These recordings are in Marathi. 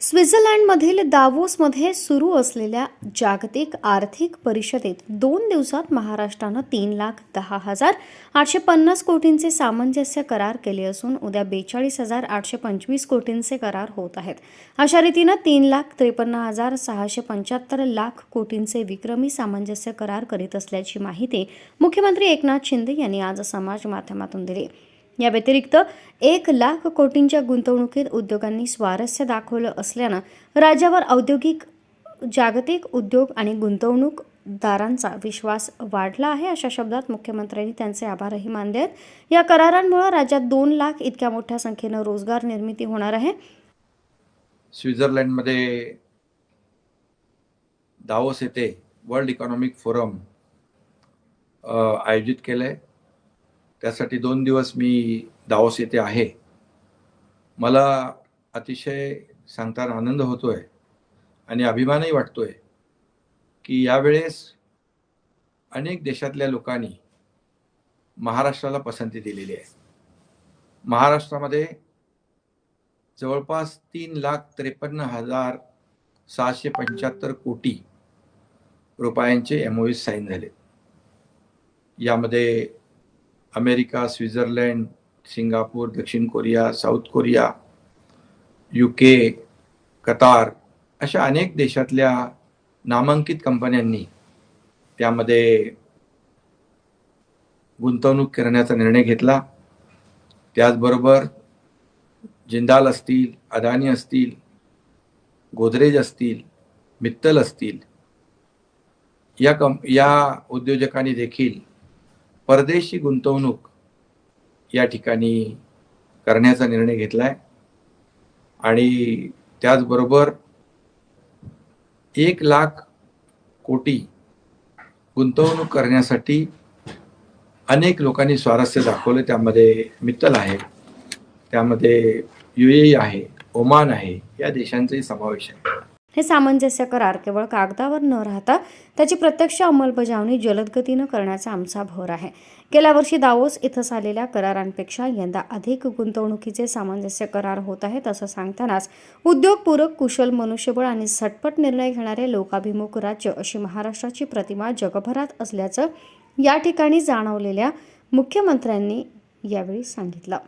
स्वित्झर्लंडमधील दावोसमध्ये सुरू असलेल्या जागतिक आर्थिक परिषदेत दोन दिवसात महाराष्ट्रानं तीन लाख दहा हजार आठशे पन्नास कोटींचे सामंजस्य करार केले असून उद्या बेचाळीस हजार आठशे पंचवीस कोटींचे करार होत आहेत. अशा रीतीनं तीन लाख त्रेपन्न हजार सहाशे पंच्याहत्तर लाख कोटींचे विक्रमी सामंजस्य करार करीत असल्याची माहिती मुख्यमंत्री एकनाथ शिंदे यांनी आज समाज माध्यमातून दिली. या व्यतिरिक्त एक लाख कोटींच्या गुंतवणुकीत उद्योगांनी स्वारस्य दाखवलं असल्यानं राज्यावर औद्योगिक जागतिक उद्योग आणि गुंतवणूकदारांचा विश्वास वाढला आहे अशा शब्दात मुख्यमंत्र्यांनी त्यांचे आभारही मानले आहेत. या करारांमुळे राज्यात दोन लाख इतक्या मोठ्या संख्येनं रोजगार निर्मिती होणार आहे. स्वित्झर्लंडमध्ये दावोस येथे वर्ल्ड इकॉनॉमिक फोरम आयोजित केलं आहे त्यासाठी दोन दिवस मी दावोस येथे आहे. मला अतिशय सांगताना आनंद होतो आहे आणि अभिमानही वाटतो आहे की यावेळेस अनेक देशातल्या लोकांनी महाराष्ट्राला पसंती दिलेली आहे. महाराष्ट्रामध्ये जवळपास तीन लाख त्रेपन्न हजार सहाशे पंच्याहत्तर कोटी रुपयांचे एम ओ साईन झाले. यामध्ये अमेरिका स्वित्झर्लंड सिंगापूर दक्षिण Korea south Korea U K Qatar अशा अनेक देशातल्या नामांकित कंपन्यांनी त्यामध्ये गुंतवणूक करण्याचा निर्णय घेतला. त्याचबरोबर जिंदाल असतील अदानी असतील गोदरेज असतील मित्तल असतील या कं या उद्योजकांनी देखील परदेशी गुंतवणूक या ठिकाणी करण्याचा निर्णय घेतला आहे आणि त्याचबरोबर एक लाख कोटी गुंतवणूक करण्यासाठी अनेक लोकांनी स्वारस्य दाखवले. त्यामध्ये मित्तल आहे त्यामध्ये यू ए आहे ओमान आहे या देशांचाही समावेश आहे. हे सामंजस्य करार केवळ कागदावर न राहता त्याची प्रत्यक्ष अंमलबजावणी जलदगतीनं करण्याचा आमचा भर आहे. गेल्या वर्षी दावोस इथं झालेल्या करारांपेक्षा यंदा अधिक गुंतवणुकीचे सामंजस्य करार होत आहेत असं सांगतानाच उद्योगपूरक कुशल मनुष्यबळ आणि झटपट निर्णय घेणारे लोकाभिमुख राज्य अशी महाराष्ट्राची प्रतिमा जगभरात असल्याचं या ठिकाणी जाणवलेल्या मुख्यमंत्र्यांनी यावेळी सांगितलं.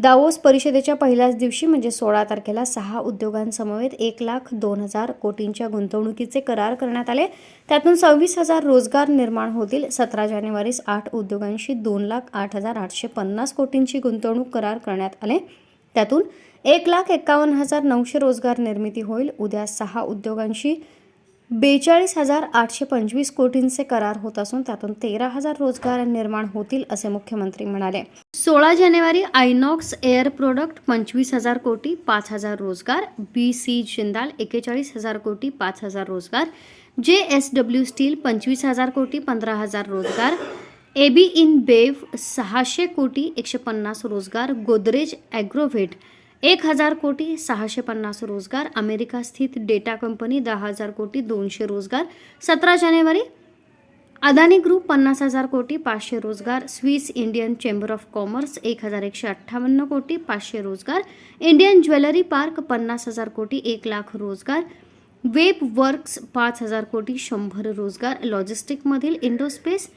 दावोस परिषदेच्या पहिल्याच दिवशी म्हणजे सोळा तारखेला सहा उद्योगांसमवेत एक लाख दोन हजार कोटींच्या गुंतवणुकीचे करार करण्यात आले. त्यातून सव्वीस हजार रोजगार निर्माण होतील. सतरा जानेवारीस आठ उद्योगांशी दोन लाख आठ हजार आठशे पन्नास कोटींची गुंतवणूक करार करण्यात आले. त्यातून एक लाख एकावन्न हजार नऊशे रोजगार निर्मिती होईल. उद्या सहा उद्योगांशी बेचाळीस हजार आठशे पंचवीस कोटींचे करार होत असून त्यातून तेरा हजार रोजगार निर्माण होतील असे मुख्यमंत्री म्हणाले. सोळा जानेवारी आयनॉक्स एअर प्रोडक्ट पंचवीस हजार कोटी पाच हजार रोजगार. बी सी जिंदाल एकेचाळीस हजार कोटी पाच हजार रोजगार. जे एस डब्ल्यू स्टील पंचवीस हजार कोटी पंधरा हजार रोजगार. ए बी इन बेव सहाशे कोटी एकशे पन्नास रोजगार. गोदरेज ॲग्रोव्हेट एक हजार कोटी सहाशे पन्नास रोजगार अमेरिका स्थित डेटा कंपनी दहा हजार कोटी दोनशे रोजगार सतरा जानेवारी अदानी ग्रुप पन्नास हजार कोटी पाचशे रोजगार Swiss Indian chamber of commerce एक हजार एकशे अठ्ठावन्न कोटी पाचशे रोजगार इंडियन ज्वेलरी पार्क पन्नास हजार कोटी एक लाख रोजगार वेब वर्क्स पाच हजार कोटी शंभर रोजगार लॉजिस्टिकमधील Indospace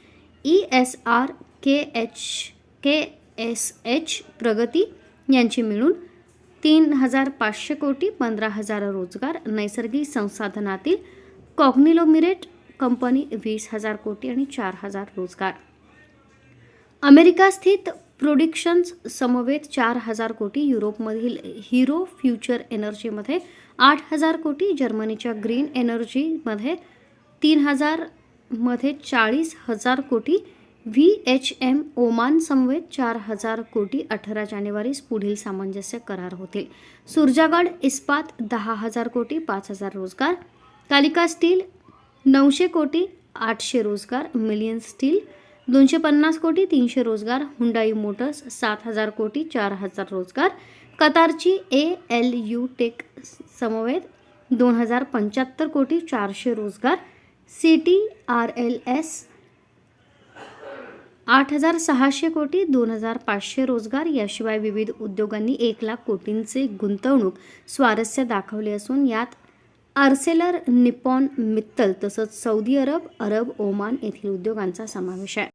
E S R K H K S H Pragati यांची मिळून तीन हजार पाचशे कोटी पंधरा हजार रोजगार नैसर्गिक संसाधनातील कॉग्निलोमिरेट कंपनी वीस हजार कोटी आणि चार हजार रोजगार. अमेरिका स्थित प्रोडिक्शन्स समवेत चार हजार कोटी युरोपमधील हिरो फ्युचर एनर्जीमध्ये आठ हजार कोटी जर्मनीच्या ग्रीन एनर्जीमध्ये तीन हजारमध्ये चाळीस हजार कोटी व्ही एच एम ओमान समवेत चार हजार कोटी अठरा जानेवारीस पुढील सामंजस्य करार होतील. सुरजागड इस्पात दहा हजार कोटी पाच हजार रोजगार. कालिका स्टील नऊशे कोटी आठशे रोजगार. मिलियन स्टील दोनशे पन्नास कोटी तीनशे रोजगार. हुंडाई मोटर्स सात हजार कोटी चार हजार रोजगार. कतारची ए एल यू टेक समवेत दोन हजार पंच्याहत्तर कोटी चारशे रोजगार. C T R L S आठ हजार सहाशे कोटी दोन हजार पाचशे रोजगार याशिवाय विविध उद्योगांनी एक लाख कोटींचे गुंतवणूक स्वारस्य दाखवले असून यात आर्सेलर निपॉन मित्तल तसंच सौदी अरब अरब ओमान येथील उद्योगांचा समावेश आहे.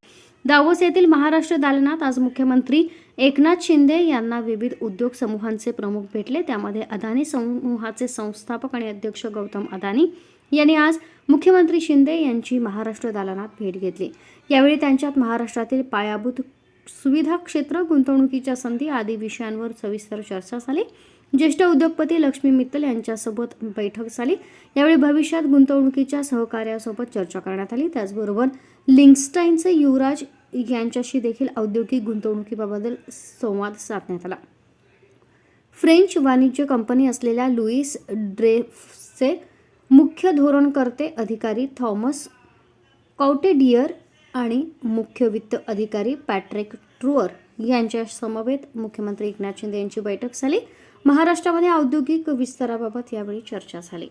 दावोस येथील महाराष्ट्र दालनात आज मुख्यमंत्री एकनाथ शिंदे यांना विविध उद्योग समूहांचे प्रमुख भेटले. त्यामध्ये अदानी समूहाचे संस्थापक आणि अध्यक्ष गौतम अदानी यांनी आज मुख्यमंत्री शिंदे यांची महाराष्ट्र दालनात भेट घेतली. यावेळी त्यांच्यात महाराष्ट्रातील पायाभूत सुविधा क्षेत्र गुंतवणुकीच्या संधी आदी विषयांवर सविस्तर चर्चा झाली. ज्येष्ठ उद्योगपती लक्ष्मी मित्तल यांच्यासोबत बैठक झाली. यावेळी भविष्यात गुंतवणुकीच्या सहकार्यासोबत चर्चा करण्यात आली. त्याचबरोबर लिंक्स्टाईनचे युवराज यांच्याशी देखील औद्योगिक गुंतवणुकीबाबत संवाद साधण्यात आला. फ्रेंच वाणिज्य कंपनी असलेल्या लुईस ड्रेफचे मुख्य धोरणकर्ते अधिकारी थॉमस कौटेडियर आणि मुख्य वित्त अधिकारी पॅट्रिक ट्रुअर यांच्या समवेत मुख्यमंत्री एकनाथ शिंदे यांची बैठक झाली. महाराष्ट्रामध्ये औद्योगिक विस्ताराबाबत यावेळी चर्चा झाली.